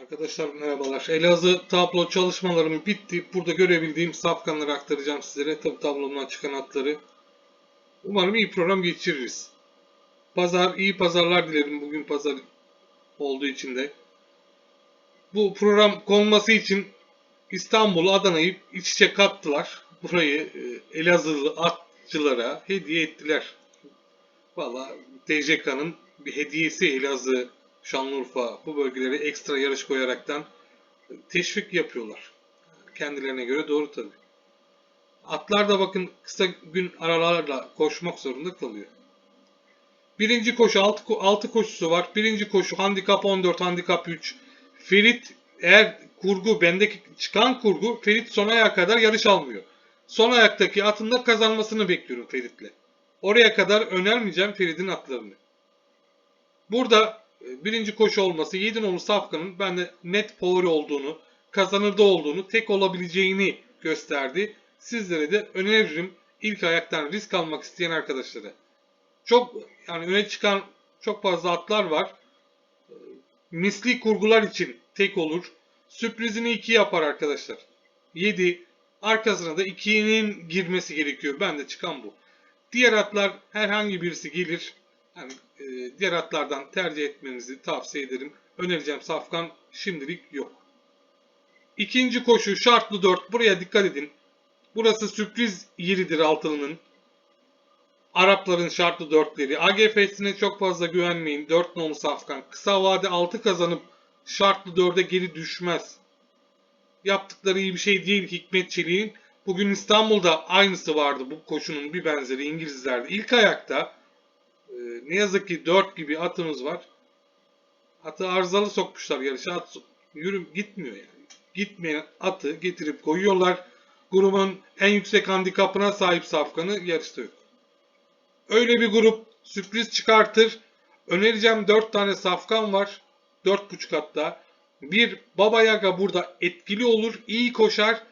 Arkadaşlar merhabalar. Elazığ tablo çalışmalarım bitti. Burada görebildiğim safkanları aktaracağım sizlere. Tabi tablomdan çıkan atları. Umarım iyi program geçiririz. Pazar, iyi pazarlar dilerim bugün pazar olduğu için de. Bu program konması için İstanbul, Adana'yı iç içe kattılar. Burayı e, Elazığlı atçılara hediye ettiler. Valla TCK'nın bir hediyesi Elazığ, Şanlıurfa bu bölgelere ekstra yarış koyaraktan teşvik yapıyorlar. Kendilerine göre doğru tabi. Atlar da bakın kısa gün aralarla koşmak zorunda kalıyor. Birinci koşu 6, 6 koşusu var. Birinci koşu handikap 14, handikap 3. Ferit eğer kurgu bendeki çıkan kurgu Ferit son ayağa kadar yarış almıyor. Son ayaktaki atın da kazanmasını bekliyorum Ferit'le. Oraya kadar önermeyeceğim Ferit'in atlarını. Burada birinci koşu olması 7 nolu Safkan'ın bende net favori olduğunu, kazanırda olduğunu, tek olabileceğini gösterdi. Sizlere de öneririm ilk ayaktan risk almak isteyen arkadaşlara. Çok yani öne çıkan çok fazla atlar var. E, Misli kurgular için tek olur. Sürprizini 2 yapar arkadaşlar. 7 arkasına da 2'nin girmesi gerekiyor. Bende çıkan bu. Diğer atlar herhangi birisi gelir. Yani e, diğer atlardan tercih etmenizi tavsiye ederim. Önereceğim safkan şimdilik yok. İkinci koşu şartlı 4. Buraya dikkat edin. Burası sürpriz yeridir altılının. Arapların şartlı dörtleri. AGF'sine çok fazla güvenmeyin. 4 nolu safkan. Kısa vade 6 kazanıp şartlı 4'e geri düşmez. Yaptıkları iyi bir şey değil Hikmet Çelik'in. Bugün İstanbul'da aynısı vardı bu koşunun bir benzeri İngilizlerde. İlk ayakta ne yazık ki 4 gibi atımız var. Atı arızalı sokmuşlar yarışa. At yürüm gitmiyor yani. Gitmeyen atı getirip koyuyorlar. Grubun en yüksek handikapına sahip safkanı yarışta yok. Öyle bir grup sürpriz çıkartır. Önereceğim 4 tane safkan var. 4.5 hatta. Bir Baba Yaga burada etkili olur, iyi koşar.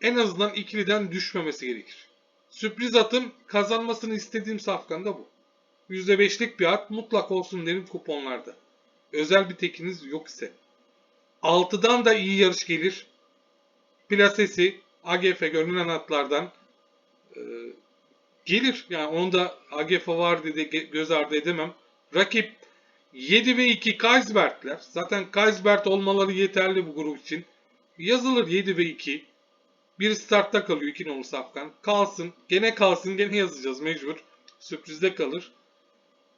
En azından ikiliden düşmemesi gerekir. Sürpriz atım kazanmasını istediğim safkan da bu. %5'lik bir at mutlak olsun derim kuponlarda. Özel bir tekiniz yok ise. 6'dan da iyi yarış gelir. Plasesi AGF görünen atlardan e, gelir. Yani onu da AGF var dedi göz ardı edemem. Rakip 7 ve 2 Kaisbertler. Zaten Kaisbert olmaları yeterli bu grup için. Yazılır 7 ve 2. Bir startta kalıyor 2 nolu safkan. Kalsın. Gene kalsın. Gene yazacağız mecbur. Sürprizde kalır.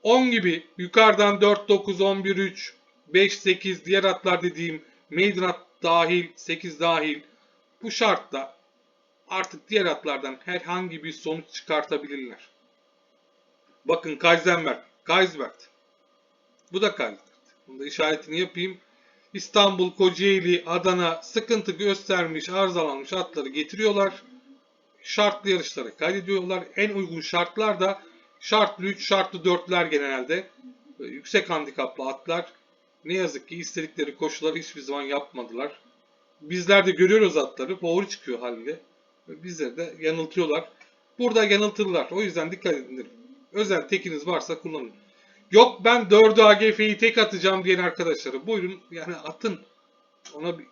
10 gibi yukarıdan 4, 9, 11, 3, 5, 8 diğer atlar dediğim maiden at dahil, 8 dahil. Bu şartta artık diğer atlardan herhangi bir sonuç çıkartabilirler. Bakın Kaisenberg, Kaisbert. Bu da Kaisbert. Bunu da işaretini yapayım. İstanbul, Kocaeli, Adana sıkıntı göstermiş, arızalanmış atları getiriyorlar. Şartlı yarışları kaydediyorlar. En uygun şartlar da şartlı 3, şartlı 4'ler genelde. Böyle yüksek handikaplı atlar. Ne yazık ki istedikleri koşuları hiçbir zaman yapmadılar. Bizler de görüyoruz atları. Favori çıkıyor halinde. Bizleri de yanıltıyorlar. Burada yanıltırlar. O yüzden dikkat edin. Özel tekiniz varsa kullanın. Yok ben 4'ü AGF'yi tek atacağım diyen arkadaşları buyurun yani atın. Ona bir,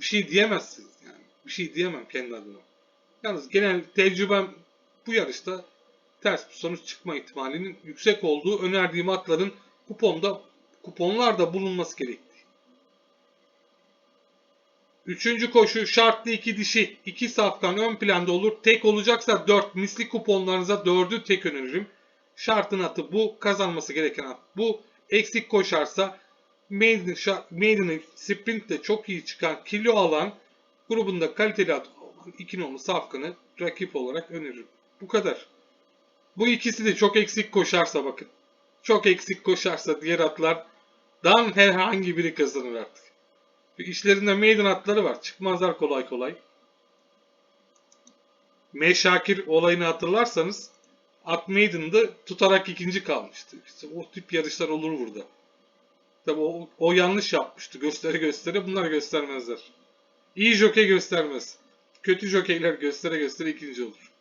bir şey diyemezsiniz yani. Bir şey diyemem kendi adıma. Yalnız genel tecrübem bu yarışta ters bir sonuç çıkma ihtimalinin yüksek olduğu önerdiğim atların kuponda kuponlarda bulunması gerektiği. Üçüncü koşu şartlı iki dişi. iki safkan ön planda olur. Tek olacaksa 4 misli kuponlarınıza 4'ü tek öneririm. Şartın atı bu. Kazanması gereken at bu. Eksik koşarsa Maiden, Maiden'ı sprintte çok iyi çıkan kilo alan grubunda kaliteli at olan 2 nolu safkanı rakip olarak öneririm. Bu kadar. Bu ikisi de çok eksik koşarsa bakın. Çok eksik koşarsa diğer atlardan herhangi biri kazanır artık. İşlerinde maiden atları var. Çıkmazlar kolay kolay. Meşakir olayını hatırlarsanız At Maiden'da tutarak ikinci kalmıştı. İşte o tip yarışlar olur burada. Tabi o, o yanlış yapmıştı. Gösteri göstere bunlar göstermezler. İyi jokey göstermez. Kötü jokeyler göstere göstere ikinci olur.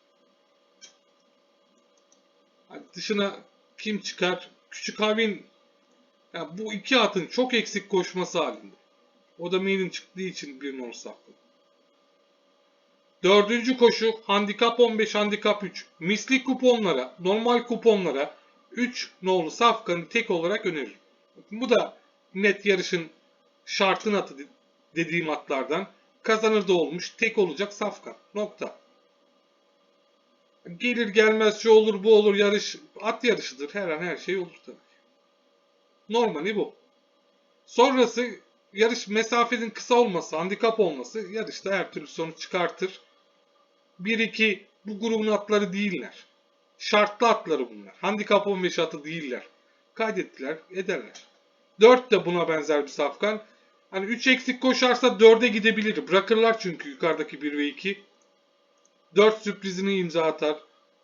Yani dışına kim çıkar? Küçük abin yani bu iki atın çok eksik koşması halinde. O da maiden çıktığı için bir nolu safkan. Dördüncü koşu handikap 15 handikap 3. Misli kuponlara, normal kuponlara 3 nolu safkanı tek olarak öneririm. Bu da net yarışın şartın atı de- dediğim atlardan. Kazanır da olmuş tek olacak safkan. Nokta. Gelir gelmez şu olur bu olur yarış at yarışıdır. Her an her şey olur tabii. Normali bu. Sonrası yarış mesafenin kısa olması, handikap olması yarışta her türlü sonuç çıkartır. 1-2 bu grubun atları değiller. Şartlı atları bunlar. Handikap 15 atı değiller. Kaydettiler, ederler. 4 de buna benzer bir safkan. Hani 3 eksik koşarsa 4'e gidebilir. Bırakırlar çünkü yukarıdaki 1 ve 2. 4 sürprizini imza atar.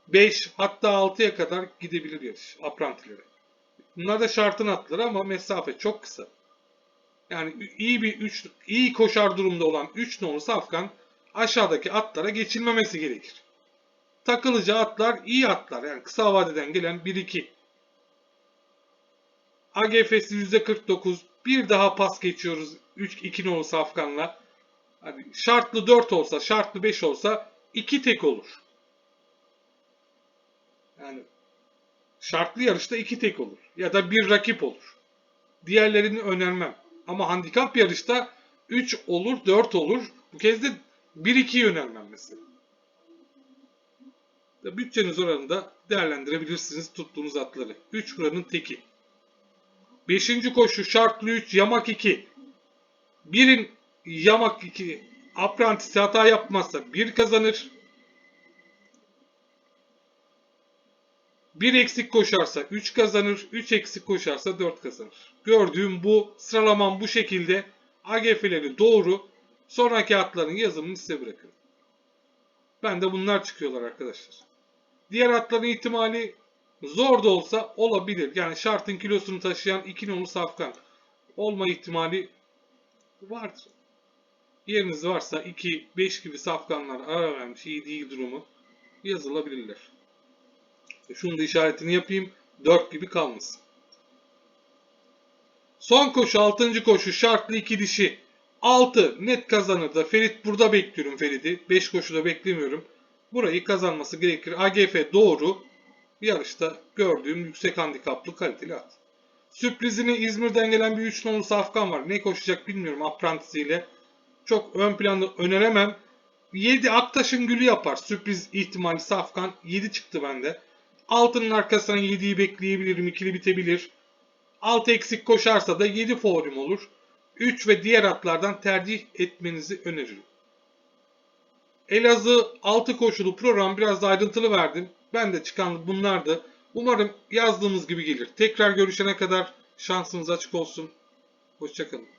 5 hatta 6'ya kadar gidebilir yarış aprantilere. Bunlar da şartın atları ama mesafe çok kısa. Yani iyi bir 3 iyi koşar durumda olan 3 nolu safkan aşağıdaki atlara geçilmemesi gerekir. Takılacağı atlar iyi atlar. Yani kısa vadeden gelen 1-2. AGF'si %49. Bir daha pas geçiyoruz 3 2 nolu safkanla. Hani şartlı 4 olsa, şartlı 5 olsa 2 tek olur. Yani şartlı yarışta 2 tek olur. Ya da bir rakip olur. Diğerlerini önermem. Ama handikap yarışta 3 olur, 4 olur. Bu kez de 1-2'yi önermem mesela. Bütçeniz oranında değerlendirebilirsiniz tuttuğunuz atları. 3 buranın teki. 5. koşu şartlı 3, yamak 2. Birin yamak 2 aprantisi hata yapmazsa 1 kazanır. Bir eksik koşarsa 3 kazanır, 3 eksik koşarsa 4 kazanır. Gördüğüm bu, sıralamam bu şekilde. AGF'leri doğru, sonraki atların yazımını size bırakırım. Ben de bunlar çıkıyorlar arkadaşlar. Diğer atların ihtimali zor da olsa olabilir. Yani şartın kilosunu taşıyan 2 nolu safkan olma ihtimali vardır. Yeriniz varsa 2, 5 gibi safkanlar ara vermiş iyi değil durumu yazılabilirler. Şunu da işaretini yapayım. 4 gibi kalmasın. Son koşu 6. koşu şartlı 2 dişi. 6 net kazanır da Ferit burada bekliyorum Ferit'i. 5 koşuda beklemiyorum. Burayı kazanması gerekir. AGF doğru. Yarışta gördüğüm yüksek handikaplı kaliteli at. Sürprizini İzmir'den gelen bir 3 nolu safkan var. Ne koşacak bilmiyorum aprantisiyle. Çok ön planda öneremem. 7 Aktaş'ın gülü yapar. Sürpriz ihtimali safkan. 7 çıktı bende. Altının arkasından 7'yi bekleyebilirim. ikili bitebilir. 6 eksik koşarsa da 7 favorim olur. 3 ve diğer atlardan tercih etmenizi öneririm. Elazığ 6 koşulu program biraz da ayrıntılı verdim. Ben de çıkan bunlardı. Umarım yazdığımız gibi gelir. Tekrar görüşene kadar şansınız açık olsun. Hoşçakalın.